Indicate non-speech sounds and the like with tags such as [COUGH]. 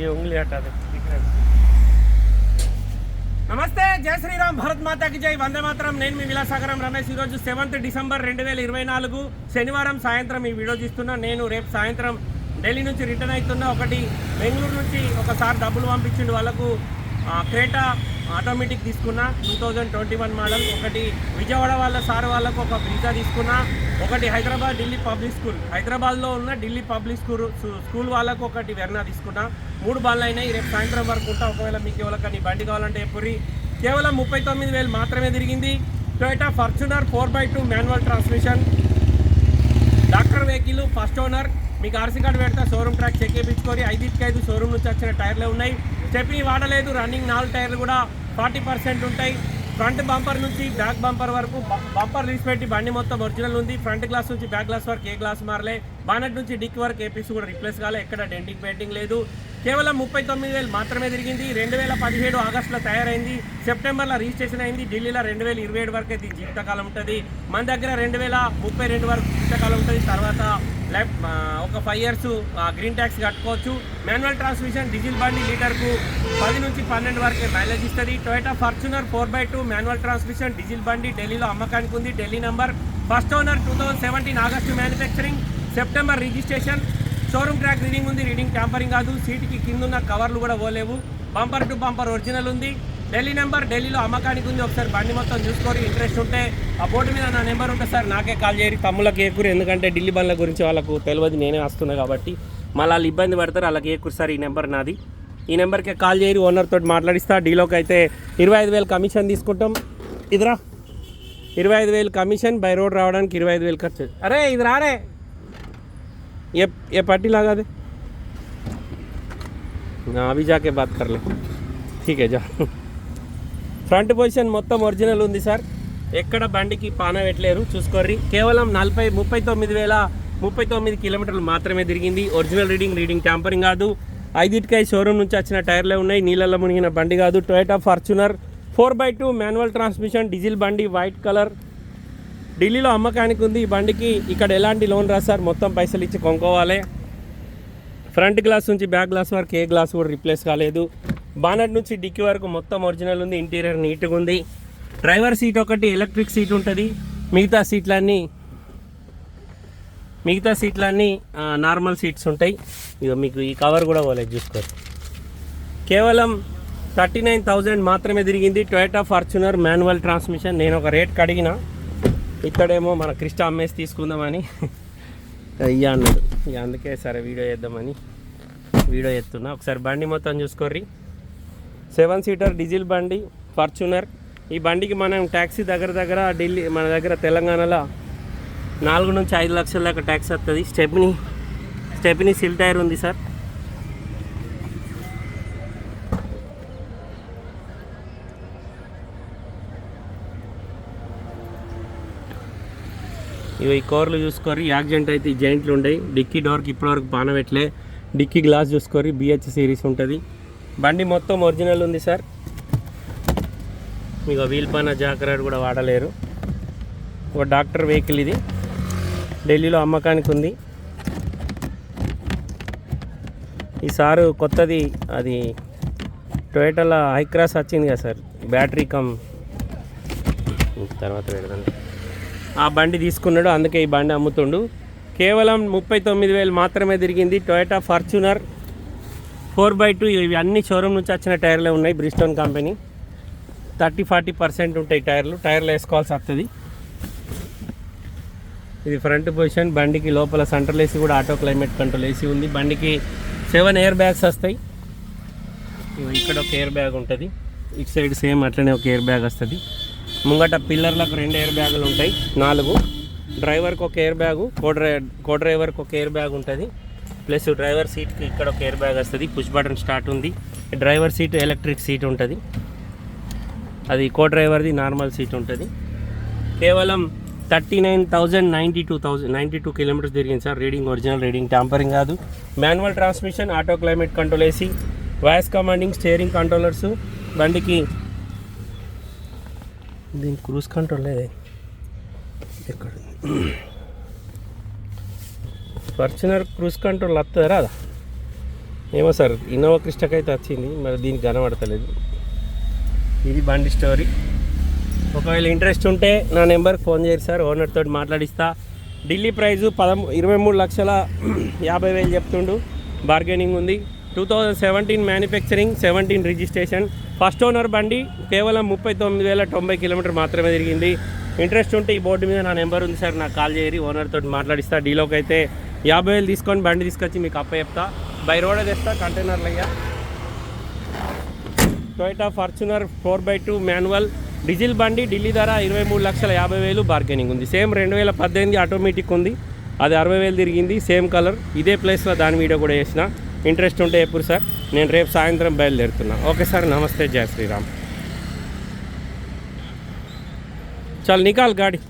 ఈ ఉంగ్లీ హటాది నమస్తే జై శ్రీరామ్ భారత్ మాతాకి జై వందే మాత్రం నేను మీ విలాసాగరం రమేష్. ఈరోజు సెవెంత్ డిసెంబర్ రెండు వేల ఇరవై నాలుగు శనివారం సాయంత్రం ఈ వీడియో చూస్తున్నా. నేను రేపు సాయంత్రం ఢిల్లీ నుంచి రిటర్న్ అవుతున్నా. ఒకటి బెంగళూరు నుంచి ఒకసారి డబ్బులు పంపించిండు. వాళ్ళకు క్రేటా ఆటోమేటిక్ తీసుకున్నా two thousand twenty one model ఒకటి విజయవాడ వాళ్ళ సార్ వాళ్ళకు ఒక బ్రీజా తీసుకున్నా ఒకటి హైదరాబాద్ ఢిల్లీ పబ్లిక్ స్కూల్. హైదరాబాద్లో ఉన్న ఢిల్లీ పబ్లిక్ స్కూల్ స్కూల్ వాళ్ళకు ఒకటి వెర్నా తీసుకున్నా. మూడు బాళ్ళు అయినాయి రేపు సాయంత్రం వరకు ఉంటా. ఒకవేళ మీకు ఎవరికని బండి కావాలంటే ఎప్పుడు కేవలం ముప్పై తొమ్మిది వేలు మాత్రమే తిరిగింది. Toyota Fortuner four by two manual transmission. Doctor vehicle first owner. మీకు ఆర్సీ కార్డు పెడతా షోరూమ్ ట్రాక్ చెక్ చేయించుకొని ఐదుకి ఐదు షోరూమ్ నుంచి వచ్చిన టైర్లే ఉన్నాయి. స్టెప్ని వాడలేదు. రన్నింగ్ నాలుగు టైర్లు కూడా ఫార్టీ పర్సెంట్ ఉంటాయి. ఫ్రంట్ బంపర్ నుంచి బ్యాక్ బంపర్ వరకు బంపర్ తీసిపెట్టి బండి మొత్తం ఒరిజినల్ ఉంది. ఫ్రంట్ గ్లాస్ నుంచి బ్యాక్ గ్లాస్ వరకు ఏ గ్లాస్ మారలే. బానట్ నుంచి డిక్ వరకు ఏపీసీ కూడా రిప్లేస్ కాలే. ఎక్కడ డెంటింగ్ పెయింటింగ్ లేదు. కేవలం ముప్పై తొమ్మిది వేలు మాత్రమే తిరిగింది. రెండు వేల పదిహేడు ఆగస్టులో తయారైంది. సెప్టెంబర్లో రిజిస్ట్రేషన్ అయింది. ఢిల్లీలో రెండు వేల ఇరవై ఏడు వరకు అయితే జీవితకాలం ఉంటుంది. మన దగ్గర రెండు వేల ముప్పై రెండు వరకు జీవితకాలం ఉంటుంది. తర్వాత ఒక ఫైవ్ ఇయర్స్ గ్రీన్ ట్యాక్స్ కట్టుకోవచ్చు. మాన్యువల్ ట్రాన్స్మిషన్ డీజిల్ బండి లీటర్కు పది నుంచి పన్నెండు వరకు మైలేజ్ ఇస్తుంది. Toyota Fortuner four by two manual transmission diesel బండి ఢిల్లీలో అమ్మకానికి ఉంది. Delhi number first owner two thousand seventeen August manufacturing September registration showroom track reading ఉంది. రీడింగ్ ట్యాంపరింగ్ కాదు. సీట్కి కింద ఉన్న కవర్లు కూడా పోలేవు. బంపర్ టు బంపర్ ఒరిజినల్ ఉంది. ఢిల్లీ నెంబర్ ఢిల్లీలో అమ్మకానికి ఉంది ఒకసారి బండి మొత్తం చూసుకొని ఇంట్రెస్ట్ ఉంటే ఆ బోర్డు మీద నా నెంబర్ ఉంటే సార్ నాకే కాల్ చేయరు తమ్ముళ్ళకి ఏకూరు ఎందుకంటే ఢిల్లీ బండ్ల గురించి వాళ్ళకు తెలియదు నేనే వస్తున్నా కాబట్టి మళ్ళీ వాళ్ళు ఇబ్బంది పడతారు వాళ్ళకి ఏకూరు సార్ ఈ నెంబర్ నాది ఈ నెంబర్కే కాల్ చేయరు ఓనర్ తోటి మాట్లాడిస్తా డీలోకి అయితే ఇరవై ఐదు వేలు కమిషన్ తీసుకుంటాం ఇదిరా ఇరవై ఐదు వేలు కమిషన్ బై రోడ్ రావడానికి ఇరవై ఐదు వేలు ఖర్చు అరే ఇది రారే ये ये पट्टी लगा दे हाँ अभी जाके बात कर ले ठीक है जा ఫ్రంట్ పొజిషన్ మొత్తం ఒరిజినల్ ఉంది సార్. ఎక్కడ బండికి పాన పెట్టలేరు చూసుకోర్రి. కేవలం నలభై ముప్పై తొమ్మిది వేల ముప్పై తొమ్మిది కిలోమీటర్లు మాత్రమే తిరిగింది. ఒరిజినల్ రీడింగ్ రీడింగ్ ట్యాంపరింగ్ కాదు. ఐదింటికాయ షోరూమ్ నుంచి వచ్చిన టైర్లే ఉన్నాయి. నీళ్ళల్లో మునిగిన బండి కాదు. Toyota Fortuner four by two manual transmission diesel బండి వైట్ కలర్. ఢిల్లీలో అమ్మకానికి ఉంది. ఈ బండికి ఇక్కడ ఎలాంటి లోన్ రాదు సార్. మొత్తం పైసలు ఇచ్చి కొనుక్కోవాలి. ఫ్రంట్ గ్లాస్ నుంచి బ్యాక్ గ్లాస్ వరకు ఏ గ్లాస్ కూడా రిప్లేస్ కాలేదు. బానట్ నుంచి డిక్కీ వరకు మొత్తం ఒరిజినల్ ఉంది ఇంటీరియర్ నీట్గా ఉంది. డ్రైవర్ సీట్ ఒకటి ఎలక్ట్రిక్ సీట్ ఉంటుంది. మిగతా సీట్లన్నీ మిగతా సీట్లన్నీ నార్మల్ సీట్స్ ఉంటాయి. ఇక మీకు ఈ కవర్ కూడా పోలేదు చూసుకోరు కేవలం థర్టీ నైన్ థౌజండ్ మాత్రమే తిరిగింది టొయోటా ఫార్చునర్ మాన్యువల్ ట్రాన్స్మిషన్. నేను ఒక రేట్ కడిగిన. ఇక్కడేమో మన క్రిస్టా అమ్మేసి తీసుకుందామని. ఇయ్య అన్నాడు. ఇక అందుకే సరే వీడియో చేద్దామని వీడియో ఎత్తున్నా ఒకసారి బండి మొత్తం చూసుకోర్రి. సెవెన్ సీటర్ డీజిల్ బండి ఫార్చునర్. ఈ బండికి మనం ట్యాక్సీ దగ్గర దగ్గర ఢిల్లీ మన దగ్గర తెలంగాణలో నాలుగు నుంచి ఐదు లక్షల దాకా ట్యాక్స్ వస్తుంది స్టెప్ని స్టెప్ని సిల్ టైర్ ఉంది సార్. ఇవి ఈ కోర్లు చూసుకోరు యాక్సిడెంట్ అయితే ఈ జాయింట్లు ఉండయి. డిక్కీ డోర్కి ఇప్పటివరకు పానబెట్టలే డిక్కీ గ్లాస్ చూసుకోరు బిహెచ్ సిరీస్ ఉంటుంది. బండి మొత్తం ఒరిజినల్ ఉంది సార్. మీకు వీల్ పైన జాకరాడు కూడా వాడలేరు. ఒక డాక్టర్ వెహికల్ ఇది. ఢిల్లీలో అమ్మకానికి ఉంది. ఈ సారు కొత్తది అది టొయోటాలో హైక్రాస్ వచ్చింది కదా సార్ బ్యాటరీ కమ్. తర్వాత పెడదాం. ఆ బండి తీసుకున్నాడు అందుకే ఈ బండి అమ్ముతుండు. కేవలం ముప్పై తొమ్మిది వేలు మాత్రమే తిరిగింది Toyota Fortuner. Four by two ఇవి అన్ని షోరూమ్ నుంచి వచ్చిన టైర్లే ఉన్నాయి Bridgestone company thirty forty percent ఉంటాయి టైర్లు. టైర్లు వేసుకోవాల్సి వస్తుంది. ఇది ఫ్రంట్ పొజిషన్ బండికి లోపల సెంట్రల్ ఏసీ కూడా ఆటో క్లైమేట్ కంట్రోల్ ఏసీ ఉంది. బండికి సెవెన్ ఎయిర్ బ్యాగ్స్ వస్తాయి. ఇక్కడ ఒక ఎయిర్ బ్యాగ్ ఉంటుంది. ఇటు సైడ్ సేమ్ అట్లనే ఒక ఎయిర్ బ్యాగ్ వస్తుంది. ముంగట పిల్లర్లకు రెండు ఎయిర్ బ్యాగులు ఉంటాయి. నాలుగు. డ్రైవర్కి ఒక ఎయిర్ బ్యాగు కో డ్రై కో డ్రైవర్కి ఒక ఎయిర్ బ్యాగ్ ఉంటుంది. ప్లస్ డ్రైవర్ సీట్కి ఇక్కడ ఒక ఎయిర్ బ్యాగ్ వస్తుంది. పుష్ బటన్ స్టార్ట్ ఉంది. డ్రైవర్ సీట్ ఎలక్ట్రిక్ సీట్ ఉంటుంది. అది కో డ్రైవర్ది నార్మల్ సీట్ ఉంటుంది. కేవలం thirty nine thousand ninety two thousand ninety two kilometres తిరిగింది sir. Reading original reading tampering కాదు. Manual transmission auto climate control AC voice commanding steering controllers బండికి దీని cruise control లేదే. ఎక్కడ ఫార్చునర్ క్రూజ్ కంట్రోల్ వస్తుందా రాదా? ఏమో సార్ ఇన్నోవా క్రిస్టక్ అయితే వచ్చింది మరి దీనికి కనబడతలేదు ఇది బండి స్టోరీ. ఒకవేళ ఇంట్రెస్ట్ ఉంటే నా నెంబర్కి ఫోన్ చేయరు సార్ ఓనర్ తోటి మాట్లాడిస్తా. ఢిల్లీ ప్రైజు పదమూ ఇరవై మూడు లక్షల [CLEARS THROAT] యాభై వేలు చెప్తుండు. బార్గెనింగ్ ఉంది. Two thousand seventeen manufacturing seventeen registration. First owner బండి కేవలం ముప్పై తొమ్మిది వేల తొంభై కిలోమీటర్ మాత్రమే తిరిగింది. ఇంట్రెస్ట్ ఉంటే ఈ బోర్డు మీద నా నెంబర్ ఉంది సార్ నాకు కాల్ చేయరి ఓనర్తో మాట్లాడిస్తా. డీలోకి అయితే యాభై వేలు తీసుకొని బండి తీసుకొచ్చి మీకు అప్ప చెప్తా. బై రోడే తెస్తా కంటైనర్లు అయ్యా. Toyota Fortuner four by two manual diesel బండి ఢిల్లీ ధర ఇరవై మూడు లక్షల యాభై వేలు బార్గెనింగ్ ఉంది. సేమ్ రెండు వేల పద్దెనిమిది ఆటోమేటిక్ ఉంది. అది అరవై వేలు తిరిగింది సేమ్ కలర్ ఇదే ప్లేస్లో దాని వీడియో కూడా చేసిన. ఇంట్రెస్ట్ ఉంటే ఎప్పుడు సార్ నేను రేపు సాయంత్రం బయలుదేరుతున్నా. ఓకే సార్ నమస్తే. జయ శ్రీరామ్. చల్ నికాల్ గాడి.